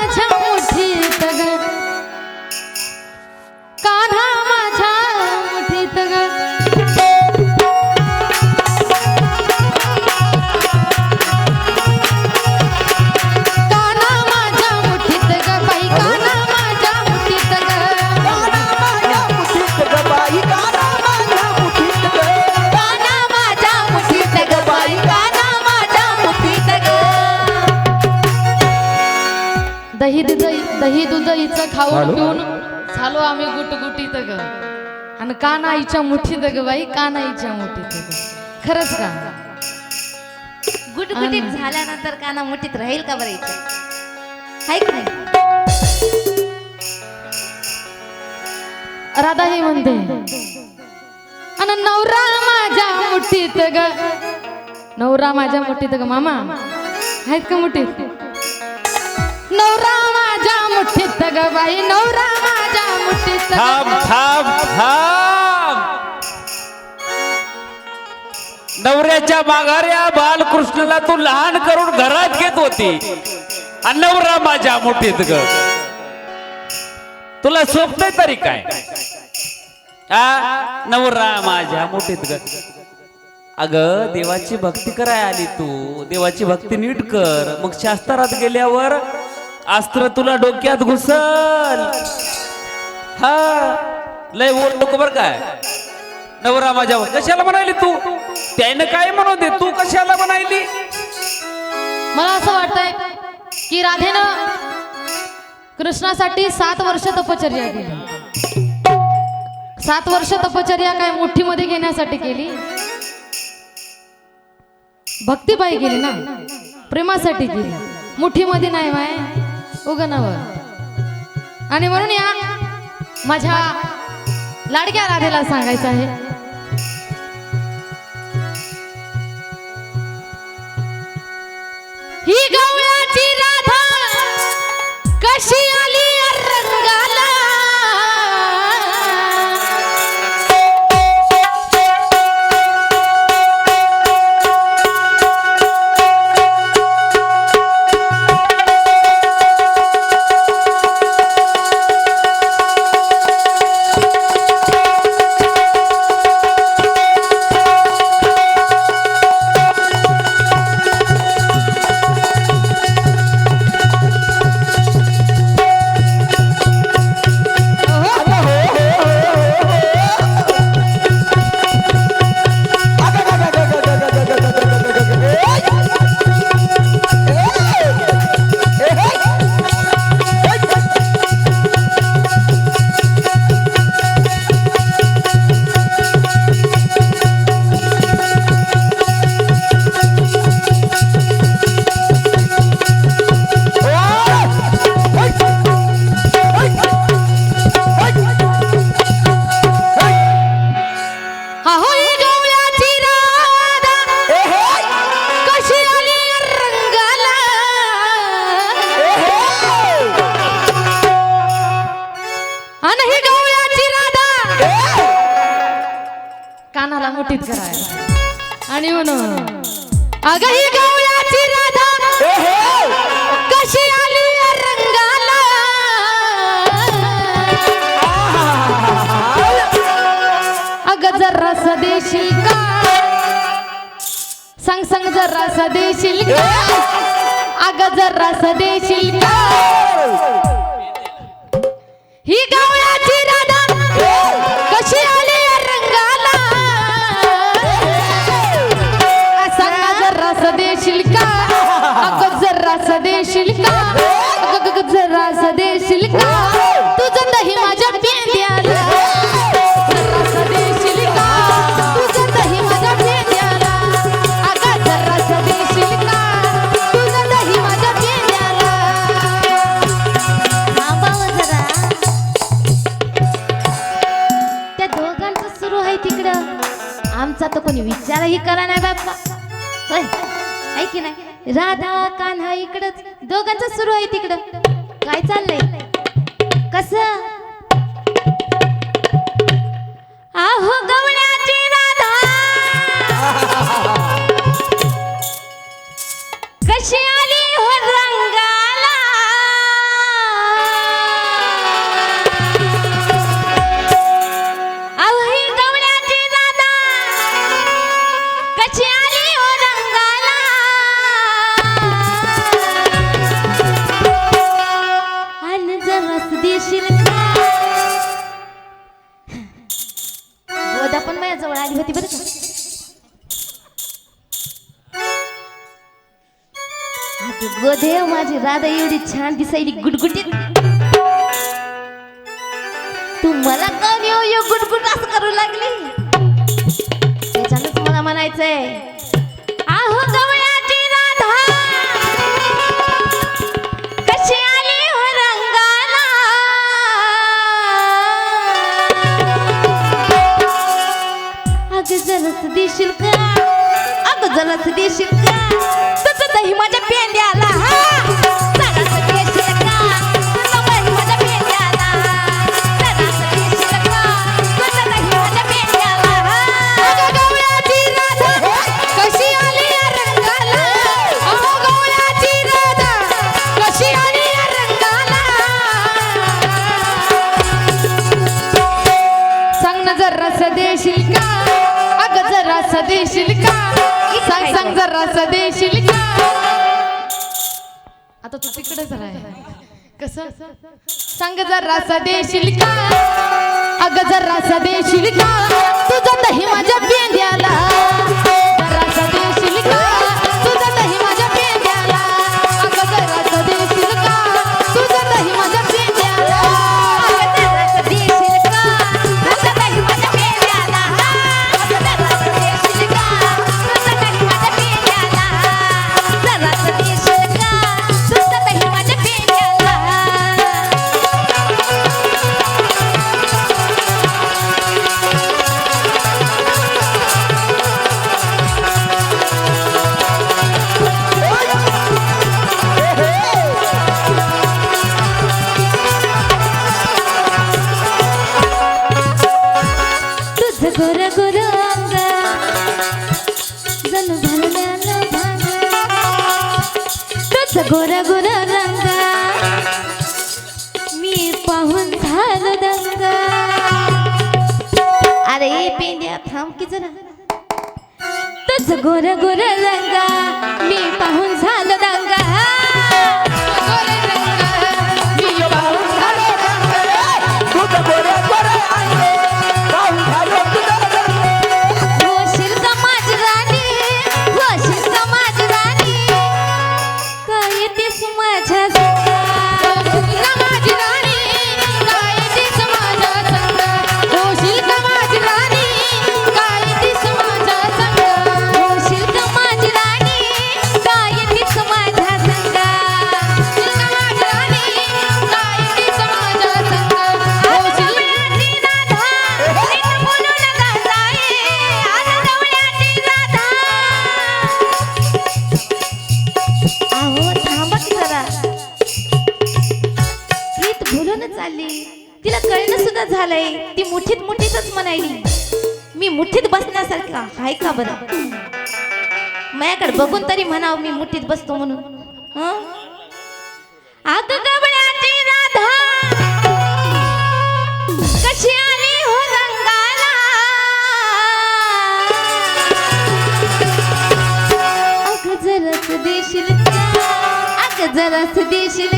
माझ्या दही दूध दही दुधईचं खाऊन पिऊन झालो आम्ही गुटगुटीत ग. आणि कान आईच्या मुठीत ग बाई कान आईच्या मुठीत ग. खरंच का? गुटगुटीत झाल्यानंतर काना मुठीत राहील का बरं इथे? हाय की नाही? राधा ही म्हणते आणि नवरा माझ्या मुठीत ग. नवरा माझ्या मुठीत ग मामा आहेत का मुठीत? नवरा माझ्या मुठीत ग बाई नवरा माझ्या मुठीत. थांब थांब थांब. नवऱ्याच्या माघाऱ्या बालकृष्णाला तू लहान करून घरात घेत होती. आणि नवरा माझ्या मुठीत ग. तुला सोपतय तरी काय? आ? नवरा माझ्या मुठीत ग. अग देवाची भक्ती कराय आली तू. देवाची भक्ती नीट कर. मग शास्त्रात गेल्यावर अस्त्र तुला डोक्यात घुसल. हा लय बोल नको बर काय नवरा माझ्या कशाला म्हणाली तू? त्यानं काय म्हणू दे? तू कशाला म्हणाली? मला असं वाटतंय की राधेनं कृष्णासाठी सात वर्ष तपचर्या केली. सात वर्ष तपचर्या काय मुठ्ठीमध्ये घेण्यासाठी केली? भक्तीबाई केली ना? प्रेमासाठी केली मुठीमध्ये नाही माय उगनावर आणि म्हणून या माझ्या लाडक्या राधेला सांगायचं आहे. ही गवळाची राधा कशी मुठीत करायला. आणि म्हणून अगं ही गवळ्याची राधा कशी आली या रंगाला? अगं जरा देशील का? सांग सांग जरा देशील का? अगं जरा देशील का? ही गवळ्याची आमचा तर कोणी विचारही करा नाही बाप्पा. होय. आहे की नाही? राधा कान्हा इकडंच दोघांच सुरू आहे तिकडं. काय चाललंय? कसं? आहो गवण्याची राधा एवढी छान दिसायली गुटगुटीत तू मला कोण येऊ येऊ गुटगुट असं करू लागली? त्याच्यानंच मला म्हणायचंय आहो गवळ्याची राधा कशी आली हो रंगाला? अग जरास देशील का? अग जरास देशील तिकडे जरा कसं? सांग जरास देशील का? अगं जरासा देशील का? तुझं दही माझ्या पेंड्याला गोर गोर अंग. जणू भरल्यानं भांग. गोर गोर रंग. मी पाहून झालो अरे पेंड्या थांब की जरा. तुझं गोर गोर रंग. मी पाहून झालो बोलून तिला कळणं सुद्धा झालंय. ती मुठीत मुठीतच म्हणायली मी मुठीत बसण्यासारखा हाय का बरं? माझ्याकडे बघून तरी म्हणाव मी मुठीत बसतो म्हणून. हं? अगं गवळ्याची राधा. कशी आली हो रंगाला? अग जरास देशील अग जरास देशील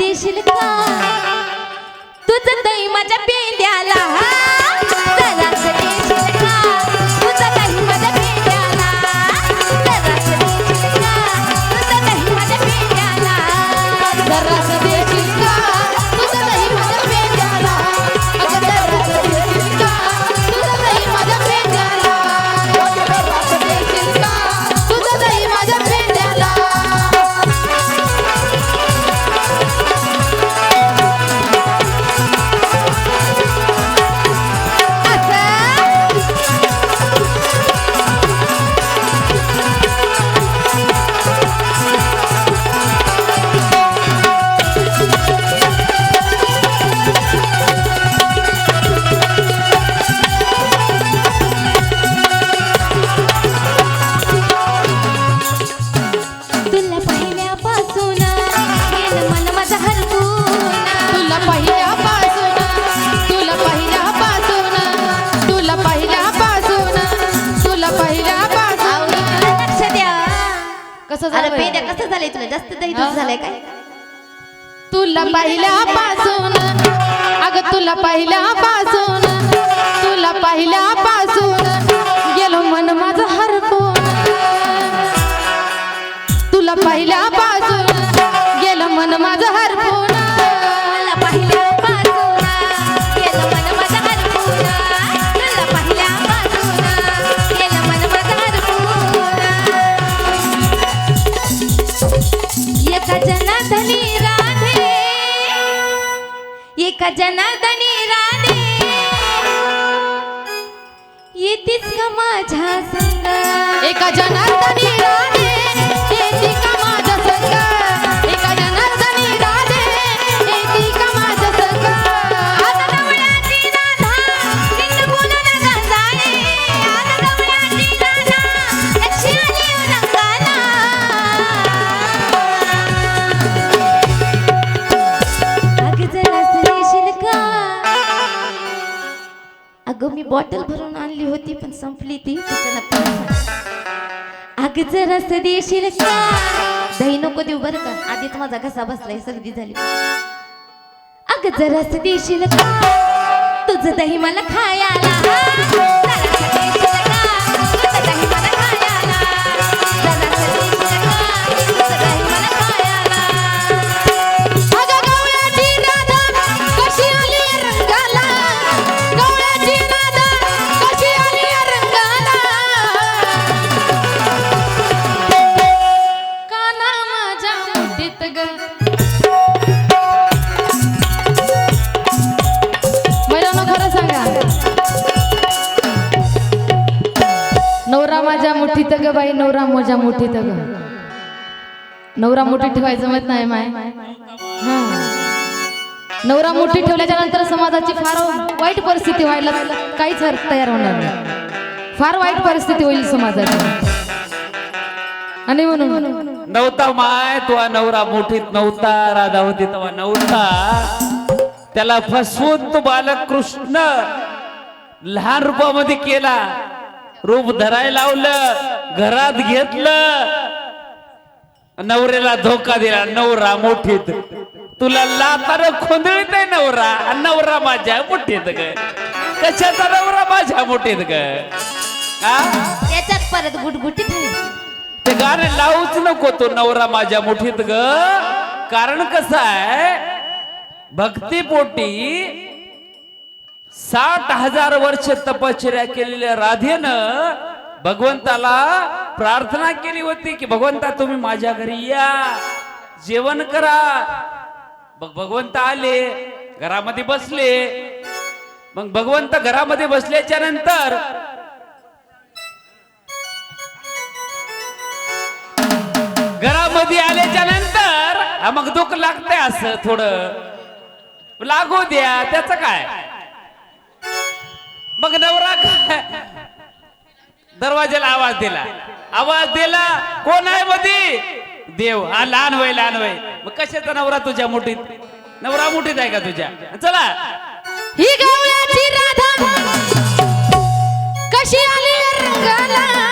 देशील का? तुझं दही माझ्या पेंड्याला अरे पेद्या कसं झालंय तुला? जास्त दही दूध झालंय काय? तुला पहिल्यापासून अगं तुला पहिल्यापासून तुला पहिल्यापासून गेलो मन माझं एका जनार्दनी राधे येती का माझ्या संग. एका जनार्दनी राधे येती का माझ्या संग हो का अगं मी बॉटल भरून आणली होती पण संपली ती. आज रस देशील का? दही नको देऊ बरं का? आधीच माझा घसा बसलाय सर्दी झाली. अग रस देशील का? तुझं दही मला खायला. माझ्या नवरा मोठी ठेवायचं जमत नाही माय. नवरा मोठी ठेवल्याच्या नंतर समाजाची फार वाईट परिस्थिती व्हायला काहीच तयार होणार नाही. फार वाईट परिस्थिती होईल समाजाची. आणि म्हणून नव्हता माय तो नवरा मोठीत नव्हता राधा होती तेव्हा नव्हता. त्याला फसवून तो बालक कृष्ण लहान रूपामध्ये केला. रूप धरायला लावलं. घरात घेतलं नवऱ्याला धोका दिला नवरा मोठीत. तुला लातार खोंदळीत आहे नवरा नवरा माझ्या मुठीत ग. कशाचा नवरा माझ्या मुठीत ग? त्याच्यात परत गुटगुटीत आहे. ते गाणं लावूच नको तो नवरा माझ्या मुठीत ग. कारण कसं आहे भक्तीपोटी साठ हजार वर्ष तपश्चर्या केलेल्या राधेनं भगवंताला प्रार्थना केली होती की भगवंता तुम्ही माझ्या घरी या. जेवण करा. मग भगवंत आले घरामध्ये बसले. मग भगवंत घरामध्ये बसल्याच्या नंतर घरामध्ये आल्याच्यानंतर मग दुःख लागतंय असं थोडं. लागू द्या त्याच काय? मग नवरा काय दरवाज्याला आवाज दिला. आवाज दिला कोण आहे मधी? देव. हा लहान वय लहान वय. मग कशाचा नवरा तुझ्या मुठीत? नवरा मुठीत आहे का तुझ्या? चला. ही राधा कशी आली रंगाला?